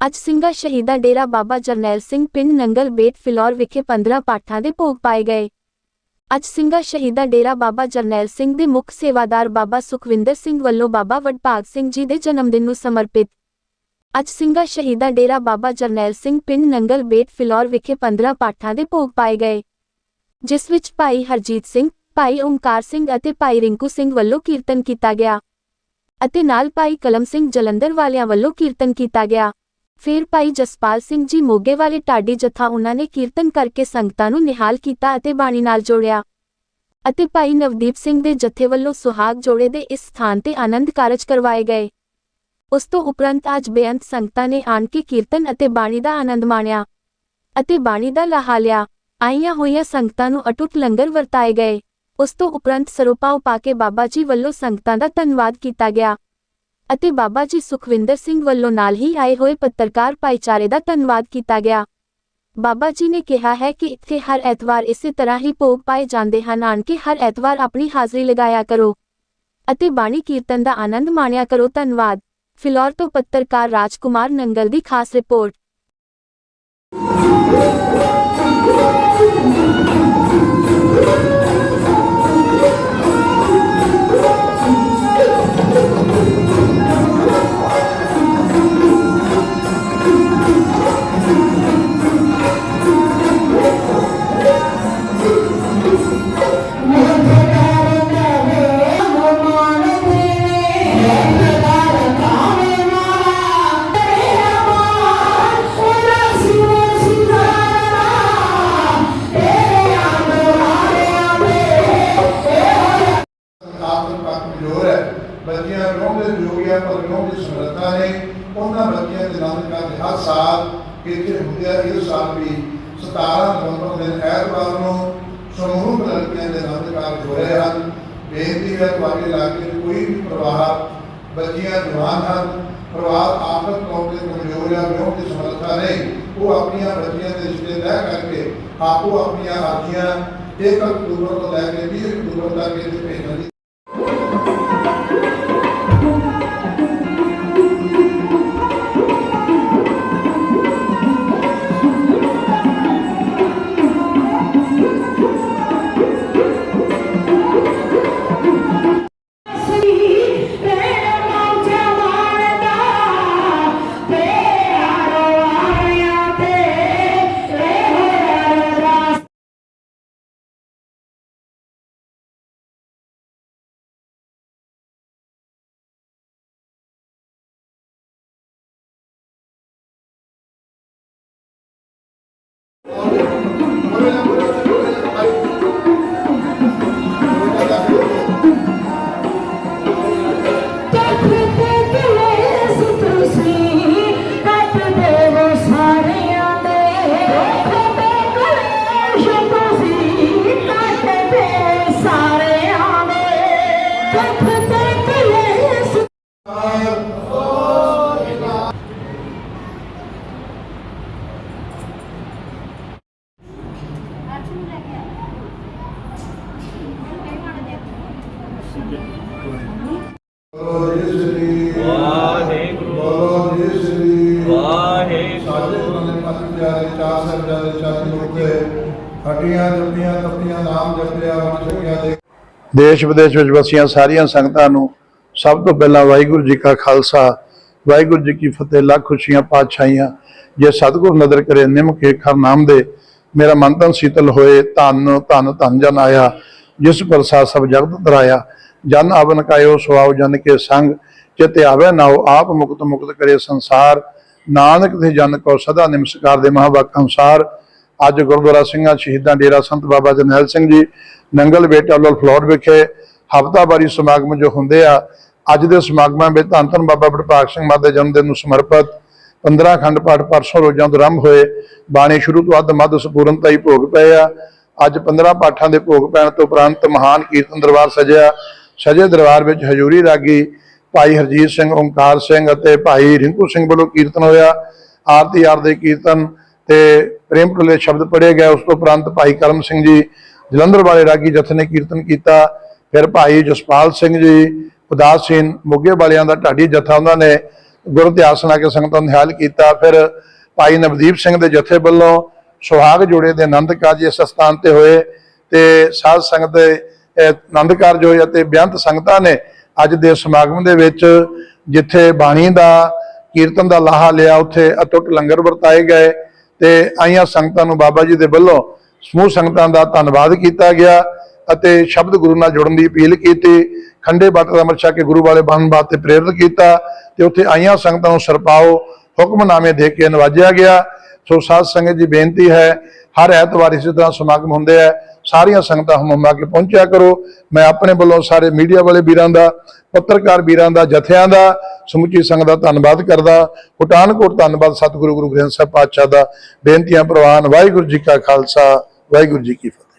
ਅੱਜ ਸਿੰਘਾ ਸ਼ਹੀਦਾਂ ਡੇਰਾ ਬਾਬਾ ਜਰਨੈਲ ਸਿੰਘ ਪਿੰਡ ਨੰਗਲ ਬੇਟ ਫਿਲੌਰ ਵਿਖੇ 15 ਪਾਠਾਂ ਦੇ ਭੋਗ ਪਾਏ ਗਏ। ਅੱਜ ਸਿੰਘਾ ਸ਼ਹੀਦਾਂ ਡੇਰਾ ਬਾਬਾ ਜਰਨੈਲ ਸਿੰਘ ਦੇ ਮੁੱਖ ਸੇਵਾਦਾਰ ਬਾਬਾ ਸੁਖਵਿੰਦਰ ਸਿੰਘ ਵੱਲੋਂ ਬਾਬਾ ਵਡਭਾਗ ਸਿੰਘ ਜੀ ਦੇ ਜਨਮ ਦਿਨ ਨੂੰ ਸਮਰਪਿਤ। ਅੱਜ ਸਿੰਘਾ ਸ਼ਹੀਦਾਂ ਡੇਰਾ ਬਾਬਾ ਜਰਨੈਲ ਸਿੰਘ ਪਿੰਡ ਨੰਗਲ ਬੇਟ ਫਿਲੌਰ ਵਿਖੇ 15 ਪਾਠਾਂ ਦੇ ਭੋਗ ਪਾਏ ਗਏ। ਜਿਸ ਵਿੱਚ ਭਾਈ ਹਰਜੀਤ ਸਿੰਘ, ਭਾਈ ਓਮਕਾਰ ਸਿੰਘ ਅਤੇ ਭਾਈ ਰਿੰਕੂ ਸਿੰਘ ਵੱਲੋਂ ਕੀਰਤਨ ਕੀਤਾ ਗਿਆ ਅਤੇ ਨਾਲ ਭਾਈ ਕਲਮ ਸਿੰਘ ਜਲੰਧਰ ਵਾਲਿਆਂ ਵੱਲੋਂ ਕੀਰਤਨ ਕੀਤਾ ਗਿਆ। ਫਿਰ ਭਾਈ ਜਸਪਾਲ ਸਿੰਘ ਜੀ ਮੋਗੇ ਵਾਲੇ ਟਾਡੀ ਜਥਾ ਉਹਨਾਂ ਨੇ ਕੀਰਤਨ ਕਰਕੇ ਸੰਗਤਾਂ ਨੂੰ ਨਿਹਾਲ ਕੀਤਾ ਅਤੇ ਬਾਣੀ ਨਾਲ ਜੋੜਿਆ। ਅਤੇ ਭਾਈ ਨਵਦੀਪ ਸਿੰਘ ਦੇ ਜਥੇ ਵੱਲੋਂ ਸੁਹਾਗ ਜੋੜੇ ਦੇ ਇਸ ਸਥਾਨ ਤੇ ਆਨੰਦ ਕਾਰਜ ਕਰਵਾਏ ਗਏ। ਉਸ ਤੋਂ ਉਪਰੰਤ ਅੱਜ ਬੇਅੰਤ ਸੰਗਤਾਂ ਨੇ ਆਣ ਕੇ ਕੀਰਤਨ ਅਤੇ ਬਾਣੀ ਦਾ ਆਨੰਦ ਮਾਣਿਆ ਅਤੇ ਬਾਣੀ ਦਾ ਲਾਹਾ ਲਿਆ। ਆਈਆਂ ਹੋਈਆਂ ਸੰਗਤਾਂ ਨੂੰ ਅਟੁੱਟ ਲੰਗਰ ਵਰਤਾਏ ਗਏ। ਉਸ ਤੋਂ ਉਪਰੰਤ ਸਰੋਪਾਓ ਪਾ ਕੇ ਬਾਬਾ ਜੀ ਵੱਲੋਂ ਸੰਗਤਾਂ ਦਾ ਧੰਨਵਾਦ ਕੀਤਾ ਗਿਆ। ਅਤੇ ਬਾਬਾ ਜੀ ਸੁਖਵਿੰਦਰ ਸਿੰਘ ਵੱਲੋਂ ਨਾਲ ਹੀ ਆਏ ਹੋਏ ਪੱਤਰਕਾਰ ਭਾਈਚਾਰੇ ਦਾ ਧੰਨਵਾਦ ਕੀਤਾ ਗਿਆ। ਬਾਬਾ ਜੀ ਨੇ ਕਿਹਾ ਹੈ ਕਿ ਇੱਥੇ ਹਰ ਐਤਵਾਰ ਇਸੇ ਤਰ੍ਹਾਂ ਹੀ ਭੋਗ ਪਾਏ ਜਾਂਦੇ ਹਨ। ਆਣ ਕੇ ਹਰ ਐਤਵਾਰ ਆਪਣੀ ਹਾਜ਼ਰੀ ਲਗਾਇਆ ਕਰੋ ਅਤੇ ਬਾਣੀ ਕੀਰਤਨ ਦਾ ਆਨੰਦ ਮਾਣਿਆ ਕਰੋ। ਧੰਨਵਾਦ। ਫਿਲੌਰ ਤੋਂ ਪੱਤਰਕਾਰ ਰਾਜਕੁਮਾਰ ਨੰਗਲ ਦੀ ਖਾਸ ਰਿਪੋਰਟ। ਆਪ ਪਰ ਸਮਰੱਥਾ ਨੇ ਉਹਨਾਂ ਬੱਚਿਆਂ ਦੇ ਨਾਮ ਕਰਦੇ ਹਰ ਸਾਲ ਇੱਥੇ ਹੁੰਦੇ ਆ ਸਾਲ ਵੀ 17 ਨਵੰਬਰ ਦਿਨ ਐਤਵਾਰ ਨੂੰ ਸਮੂਹ ਲੜਕੀਆਂ ਦੇ ਨਾਮ ਕਾਰਜ ਹੋ ਰਹੇ ਹਨ। ਬੇਨਤੀ ਹੈ ਤੁਹਾਡੇ ਇਲਾਕੇ 'ਚ ਕੋਈ ਵੀ ਪਰਿਵਾਰ ਬੱਚੀਆਂ ਜਵਾਨ ਹਨ ਪਰਿਵਾਰ ਆਪਸ ਤੌਰ ਤੇ ਕਮਜ਼ੋਰ ਆ, ਵਿਆਹ ਦੀ ਸਮਰੱਥਾ ਨਹੀਂ, ਉਹ ਆਪਣੀਆਂ ਬੱਚੀਆਂ ਦੇ ਰਿਸ਼ਤੇ ਤੈਅ ਕਰਕੇ ਆਪੋ ਆਪਣੀਆਂ ਅਰਜ਼ੀਆਂ 1 ਅਕਤੂਬਰ ਤੋਂ ਲੈ ਕੇ 20 ਅਕਤੂਬਰ ਤੱਕ ਇੱਥੇ ਭੇਜਣ ਦੀ あ! ਦੇਸ਼ ਵਿਦੇਸ਼ ਵਿੱਚ ਵਸੀਆਂ ਸਾਰੀਆਂ ਸੰਗਤਾਂ ਨੂੰ ਸਭ ਤੋਂ ਪਹਿਲਾਂ ਵਾਹਿਗੁਰੂ ਜੀ ਕਾ ਖਾਲਸਾ, ਵਾਹਿਗੁਰੂ ਜੀ ਕੀ ਫਤਿਹ, ਲੱਖ ਖੁਸ਼ੀਆਂ, ਪਾਤਸ਼ਾਹੀਆਂ। ਜੇ ਸਤਿਗੁਰ ਨਦਰ ਕਰੇ ਨਿਮ ਕੇ ਖਰ ਨਾਮ ਦੇ, ਮੇਰਾ ਮਨ ਤਨ ਸੀਤਲ ਹੋਏ, ਧੰਨ ਧੰਨ ਧੰਨ ਜਨ ਆਇਆ, ਜਿਸ ਪ੍ਰਸਾਦ ਸਭ ਜਗਤ ਤਰਾਇਆ ਜਨ ਅਵਨ ਕਾਇਓ ਸੁਆਉ ਜਨ ਕੇ ਸੰਗ, ਚਿਤ ਆਵੇ ਨਾਉ ਆਪ ਮੁਕਤ ਮੁਕਤ ਕਰੇ ਸੰਸਾਰ। ਨਾਨਕ ਤੇ ਜਨ ਕੋ ਸਦਾ ਨਿਮਸਕਾਰ ਦੇ ਮਹਾਵਾਕ ਅਨੁਸਾਰ ਅੱਜ ਗੁਰਦੁਆਰਾ ਸਿੰਘਾਂ ਸ਼ਹੀਦਾਂ ਡੇਰਾ ਸੰਤ ਬਾਬਾ ਜਰਨੈਲ ਸਿੰਘ ਜੀ, ਨੰਗਲ ਬੇਟਾ ਵੱਲੋਂ ਫਲੋਰ ਵਿਖੇ ਹਫ਼ਤਾਵਾਰੀ ਸਮਾਗਮ ਜੋ ਹੁੰਦੇ ਆ, ਅੱਜ ਦੇ ਸਮਾਗਮਾਂ ਵਿੱਚ ਧੰਨ ਧੰਨ ਬਾਬਾ ਬੜਭਾਗ ਸਿੰਘ ਮਾਤਾ ਦੇ ਜਨਮ ਦਿਨ ਨੂੰ ਸਮਰਪਿਤ 15 ਖੰਡ ਪਾਠ ਪਰਸੋਂ ਰੋਜ਼ਾਂ ਤੋਂ ਆਰੰਭ ਹੋਏ, ਬਾਣੀ ਸ਼ੁਰੂ ਤੋਂ ਅੱਧ ਮੱਧ ਸੰਪੂਰਨ ਤਾਈ ਭੋਗ ਪਏ ਆ। ਅੱਜ 15 ਪਾਠਾਂ ਦੇ ਭੋਗ ਪੈਣ ਤੋਂ ਉਪਰੰਤ ਮਹਾਨ ਕੀਰਤਨ ਦਰਬਾਰ ਸਜਿਆ। ਸਜੇ ਦਰਬਾਰ ਵਿੱਚ ਹਜ਼ੂਰੀ ਰਾਗੀ ਭਾਈ ਹਰਜੀਤ ਸਿੰਘ, ਓਮਕਾਰ ਸਿੰਘ ਅਤੇ ਭਾਈ ਰਿੰਕੂ ਸਿੰਘ ਵੱਲੋਂ ਕੀਰਤਨ ਹੋਇਆ। ਆਰਤੀ ਆਰ ਦੇ ਕੀਰਤਨ ਤੇ ਪ੍ਰੇਮ ਪ੍ਰਲੇ ਸ਼ਬਦ ਪੜ੍ਹੇ ਗਏ। ਉਸ ਤੋਂ ਉਪਰੰਤ ਭਾਈ ਕਰਮ ਸਿੰਘ ਜੀ ਜਲੰਧਰ ਵਾਲੇ ਰਾਗੀ ਜਥੇ ਨੇ ਕੀਰਤਨ ਕੀਤਾ। ਫਿਰ ਭਾਈ ਜਸਪਾਲ ਸਿੰਘ ਜੀ, ਉਦਾਸੀਨ ਮੋਗੇ ਵਾਲਿਆਂ ਦਾ ਢਾਡੀ ਜਥਾ ਉਹਨਾਂ ਨੇ ਗੁਰ ਇਤਿਹਾਸ ਸੁਣਾ ਕੇ ਸੰਗਤਾਂ ਨਿਹਾਲ ਕੀਤਾ। ਫਿਰ ਭਾਈ ਨਵਦੀਪ ਸਿੰਘ ਦੇ ਜਥੇ ਵੱਲੋਂ ਸੁਹਾਗ ਜੋੜੇ ਦੇ ਆਨੰਦ ਕਾਰਜ ਇਸ ਸਥਾਨ ਤੇ ਹੋਏ ਤੇ ਸਾਧ ਸੰਗਤ ਦੇ ਆਨੰਦ ਕਾਰਜ ਹੋਏ ਅਤੇ ਬੇਅੰਤ ਸੰਗਤਾਂ ਨੇ ਅੱਜ ਦੇ ਸਮਾਗਮ ਦੇ ਵਿੱਚ ਜਿੱਥੇ ਬਾਣੀ ਦਾ ਕੀਰਤਨ ਦਾ ਲਾਹਾ ਲਿਆ, ਉੱਥੇ ਅਟੁੱਟ ਲੰਗਰ ਵਰਤਾਏ ਗਏ ਤੇ ਆਈਆਂ ਸੰਗਤਾਂ ਨੂੰ ਬਾਬਾ ਜੀ ਦੇ ਵੱਲੋਂ ਸਮੂਹ ਸੰਗਤਾਂ ਦਾ ਧੰਨਵਾਦ ਕੀਤਾ ਗਿਆ ਅਤੇ ਸ਼ਬਦ ਗੁਰੂ ਨਾਲ ਜੁੜਨ ਦੀ ਅਪੀਲ ਕੀਤੀ, ਖੰਡੇ ਬਾਟ ਦਾ ਅਮਰ ਛਕ ਕੇ ਗੁਰੂ ਵਾਲੇ ਬਣਨ ਵਾਸਤੇ ਪ੍ਰੇਰਿਤ ਕੀਤਾ ਤੇ ਉੱਥੇ ਆਈਆਂ ਸੰਗਤਾਂ ਨੂੰ ਸਰਪਾਓ ਹੁਕਮਨਾਮੇ ਦੇ ਕੇ ਨਵਾਜਿਆ ਗਿਆ। ਸੋ ਸਾਧ ਸੰਗਤ ਜੀ, ਬੇਨਤੀ ਹੈ, ਹਰ ਐਤਵਾਰ ਇਸੇ ਤਰ੍ਹਾਂ ਸਮਾਗਮ ਹੁੰਦੇ ਆ। ਸਾਰੀਆਂ ਸੰਗਤਾਂ ਹਮਮਾ ਕੇ ਪਹੁੰਚਿਆ ਕਰੋ। ਮੈਂ ਆਪਣੇ ਵੱਲੋਂ ਸਾਰੇ ਮੀਡੀਆ ਵਾਲੇ ਵੀਰਾਂ ਦਾ, ਪੱਤਰਕਾਰ ਵੀਰਾਂ ਦਾ, ਜਥਿਆਂ ਦਾ, ਸਮੁੱਚੀ ਸੰਗਤ ਦਾ ਧੰਨਵਾਦ ਕਰਦਾ। ਕੋਟਾਨਕੋਟ ਧੰਨਵਾਦ ਸਤਿਗੁਰੂ ਗੁਰੂ ਗ੍ਰੰਥ ਸਾਹਿਬ ਪਾਤਸ਼ਾਹ ਦਾ। ਬੇਨਤੀਆਂ ਪ੍ਰਵਾਨ, ਵਾਹਿਗੁਰੂ ਜੀ ਕਾ ਖਾਲਸਾ, ਵਾਹਿਗੁਰੂ ਜੀ ਕੀ ਫਤਿਹ।